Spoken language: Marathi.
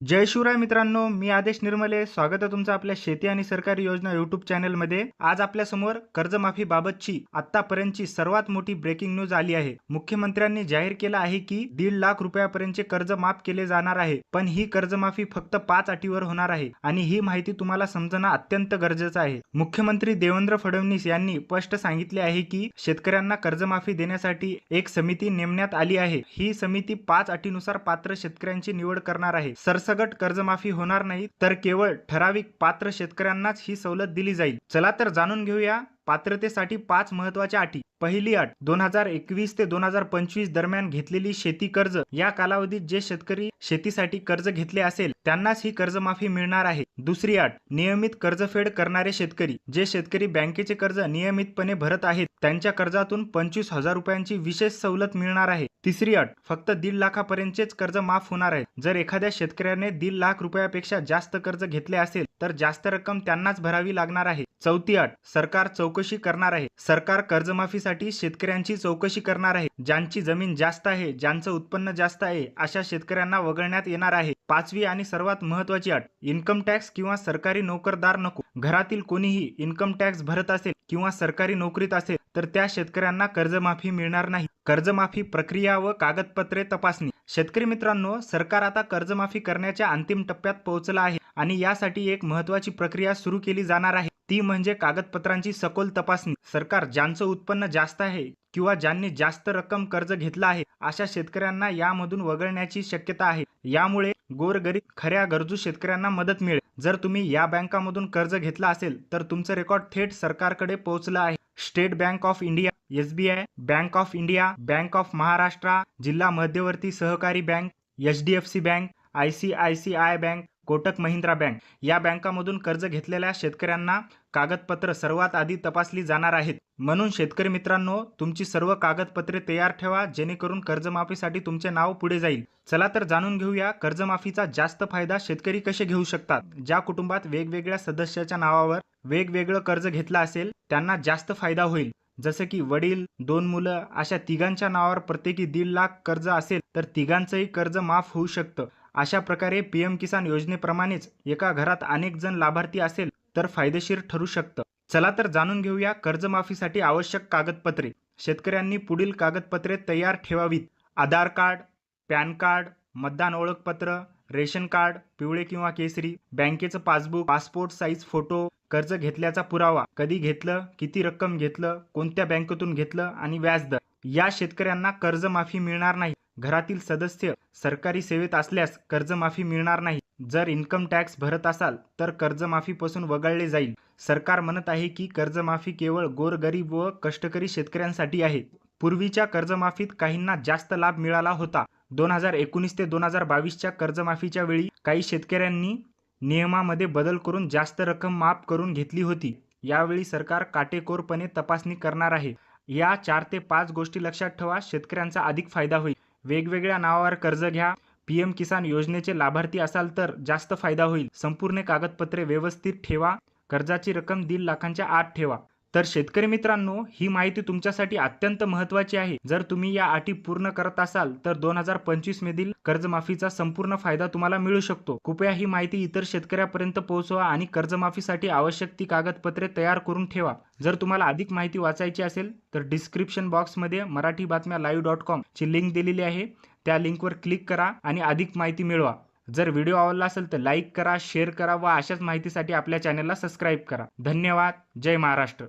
जय शिवराय मित्रांनो मी आदेश निर्मले. स्वागत आहे तुमचं आपल्या शेती आणि सरकारी योजना युट्यूब चॅनलमध्ये. आज आपल्यासमोर कर्जमाफीबाबतची कर्जमाफी बाबतची आतापर्यंतची सर्वात मोठी ब्रेकिंग न्यूज आली आहे. मुख्यमंत्र्यांनी जाहीर केलं आहे की दीड लाख रुपयापर्यंतचे कर्ज माफ केले जाणार आहे पण ही कर्जमाफी फक्त पाच अटीवर होणार आहे आणि ही माहिती तुम्हाला समजणं अत्यंत गरजेचं आहे. मुख्यमंत्री देवेंद्र फडणवीस यांनी स्पष्ट सांगितले आहे की शेतकऱ्यांना कर्जमाफी देण्यासाठी एक समिती नेमण्यात आली आहे. ही समिती पाच अटीनुसार पात्र शेतकऱ्यांची निवड करणार आहे. सरसगट कर्जमाफी होणार नाही तर केवळ ठराविक पात्र शेतकऱ्यांनाच ही सवलत दिली जाईल. चला तर जाणून घेऊया पात्रतेसाठी पाच महत्त्वाच्या अटी. पहिली अट. दोन हजार एकवीस ते दोन हजार पंचवीस दरम्यान घेतलेली शेती कर्ज. या कालावधीत जे शेतकरी शेतीसाठी कर्ज घेतले असेल त्यांनाच ही कर्जमाफी मिळणार आहे. दुसरी अट. नियमित कर्जफेड करणारे शेतकरी. जे शेतकरी बँकेचे कर्ज नियमितपणे भरत आहेत त्यांच्या कर्जातून पंचवीस हजार रुपयांची विशेष सवलत मिळणार आहे. तिसरी अट. फक्त दीड लाखापर्यंतचेच कर्ज माफ होणार आहे. जर एखाद्या शेतकऱ्याने दीड लाख रुपयापेक्षा जास्त कर्ज घेतले असेल तर जास्त रक्कम त्यांनाच भरावी लागणार आहे. चौथी अट सरकार चौकशी करणार आहे. सरकार कर्जमाफीसाठी शेतकऱ्यांची चौकशी करणार आहे. ज्यांची जमीन जास्त आहे ज्यांचं उत्पन्न जास्त आहे अशा शेतकऱ्यांना वगळण्यात येणार आहे. पाचवी आणि सर्वात महत्वाची अट इन्कम टॅक्स किंवा सरकारी नोकरदार नको. घरातील कोणीही इन्कम टॅक्स भरत असेल किंवा सरकारी नोकरीत असेल तर त्या शेतकऱ्यांना कर्जमाफी मिळणार नाही. कर्जमाफी प्रक्रिया व कागदपत्रे तपासणी. शेतकरी मित्रांनो सरकार आता कर्जमाफी करण्याच्या अंतिम टप्प्यात पोहोचला आहे आणि यासाठी एक महत्वाची प्रक्रिया सुरू केली जाणार आहे. ती म्हणजे कागदपत्रांची सखोल तपासणी. सरकार ज्यांचं उत्पन्न जास्त आहे किंवा ज्यांनी जास्त रक्कम कर्ज घेतला आहे अशा शेतकऱ्यांना यामधून वगळण्याची शक्यता आहे. यामुळे गोरगरीब खऱ्या गरजू शेतकऱ्यांना मदत मिळेल. जर तुम्ही या बँकामधून कर्ज घेतला असेल तर तुमचं रेकॉर्ड थेट सरकारकडे पोहोचलं आहे. State Bank of India SBI Bank of India Bank of Maharashtra जिल्हा मध्यवर्ती सहकारी bank H D F C bank I C I C I bank Kotak Mahindra bank. या बँकामधून कर्ज घेतलेल्या शेतकऱ्यांना कागदपत्र सर्वात आधी तपासली जाणार आहेत. म्हणून शेतकरी मित्रांनो तुमची सर्व कागदपत्रे तयार ठेवा जेणेकरून कर्जमाफीसाठी तुमचे नाव पुढे जाईल. चला तर जाणून घेऊया कर्जमाफीचा जास्त फायदा शेतकरी कसे घेऊ शकतात? ज्या कुटुंबात वेगवेगळ्या सदस्याच्या नावावर वेगवेगळं कर्ज घेतलं असेल त्यांना जास्त फायदा होईल. जसं की वडील दोन मुलं अशा तिघांच्या नावावर प्रत्येकी दीड लाख कर्ज असेल तर तिघांचंही कर्ज माफ होऊ शकतं. अशा प्रकारे पीएम किसान योजनेप्रमाणेच एका घरात अनेक जण लाभार्थी असेल तर फायदेशीर ठरू शकतं. चला तर जाणून घेऊया कर्जमाफीसाठी आवश्यक कागदपत्रे. शेतकऱ्यांनी पुढील कागदपत्रे तयार ठेवावीत. आधार कार्ड पॅन कार्ड मतदान ओळखपत्र रेशन कार्ड पिवळे किंवा केसरी बँकेचं पासबुक पासपोर्ट साईज फोटो कर्ज घेतल्याचा पुरावा कधी घेतलं किती रक्कम घेतलं कोणत्या बँकेतून घेतलं आणि व्याजदर. या शेतकऱ्यांना कर्जमाफी मिळणार नाही. घरातील सदस्य सरकारी सेवेत असल्यास कर्जमाफी मिळणार नाही. जर इन्कम टॅक्स भरत असाल तर कर्जमाफीपासून वगळले जाईल. सरकार म्हणत आहे की कर्जमाफी केवळ गोरगरीब व कष्टकरी शेतकऱ्यांसाठी आहे. पूर्वीच्या कर्जमाफीत काहींना जास्त लाभ मिळाला होता. दोन हजार एकोणीस ते दोन हजार बावीसच्या कर्जमाफीच्या वेळी काही शेतकऱ्यांनी नियमामध्ये बदल करून जास्त रक्कम माफ करून घेतली होती. यावेळी सरकार काटेकोरपणे तपासणी करणार आहे. या चार ते पाच गोष्टी लक्षात ठेवा. शेतकऱ्यांचा अधिक फायदा होईल. वेगवेगळ्या नावावर कर्ज घ्या. पीएम किसान योजनेचे लाभार्थी असाल तर जास्त फायदा होईल. संपूर्ण कागदपत्रे व्यवस्थित ठेवा. कर्जाची रक्कम दीड लाखांच्या आत ठेवा. तर शेतकरी मित्रांनो ही माहिती तुमच्यासाठी अत्यंत महत्वाची आहे. जर तुम्ही या अटी पूर्ण करत असाल तर दोन हजार पंचवीस मधील कर्जमाफीचा संपूर्ण फायदा तुम्हाला मिळू शकतो. कृपया ही माहिती इतर शेतकऱ्यापर्यंत पोहोचवा आणि कर्जमाफीसाठी आवश्यक ती कागदपत्रे तयार करून ठेवा. जर तुम्हाला अधिक माहिती वाचायची असेल तर डिस्क्रिप्शन बॉक्समध्ये मराठी बातम्या लाईव्ह डॉट कॉम ची लिंक दिलेली आहे. त्या लिंकवर क्लिक करा आणि अधिक माहिती मिळवा. जर व्हिडिओ आवडला असेल तर लाईक करा शेअर करा व अशाच माहितीसाठी आपल्या चॅनलला सबस्क्राईब करा. धन्यवाद. जय महाराष्ट्र.